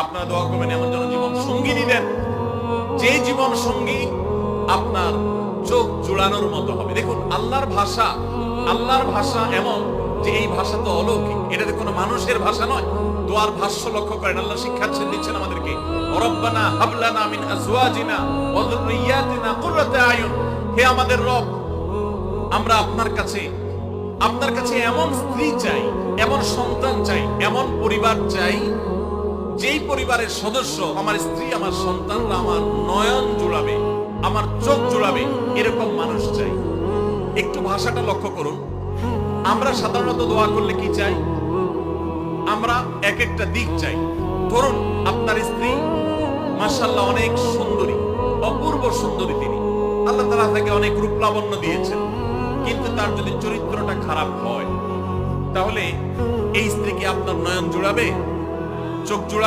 আপনারা দোয়া করবেন, এমন যেন জীবন সঙ্গিনী দেন। যে জীবন সঙ্গী আপনার চোখ জোড়ানোর মতো হবে। দেখুন, আল্লাহর ভাষা আল্লাহর ভাষা এমন যে এই ভাষা তো অলৌকিক। এটা তো কোনো মানুষের ভাষা নয়। দোয়ার ভাষ্য লক্ষ্য করেন, আল্লাহ শিক্ষা দিচ্ছেন আমাদেরকে, রব্বানা হাবলানা মিন আজওয়াজিনা ওয়া যুররিয়াতিনা কুররাতা আয়ুন। হে আমাদের রব, আমরা আপনার কাছে আপনার কাছে এমন স্ত্রী চাই, এমন সন্তান চাই, এমন পরিবার চাই যেই পরিবারের সদস্য, আমার স্ত্রী, আমার সন্তানরা আমার নয়ন জুড়াবে, আমার চোখ জুড়াবে, এরকম মানুষ চাই। একটু ভাষাটা লক্ষ্য করুন। আমরা সাধারণত দোয়া করলে কি চাই? আমরা এক একটা দিক চাই। ধরুন, আপনার স্ত্রী মাসাল্লাহ অনেক সুন্দরী, অপূর্ব সুন্দরী তিনি। আল্লাহ তালা তাকে অনেক রূপ লাবণ্য দিয়েছেন। কিন্তু তার যদি চরিত্রটা খারাপ হয়, তাহলে এই স্ত্রীকে আপনার নয়ন জুড়াবে? চোখ জোড়া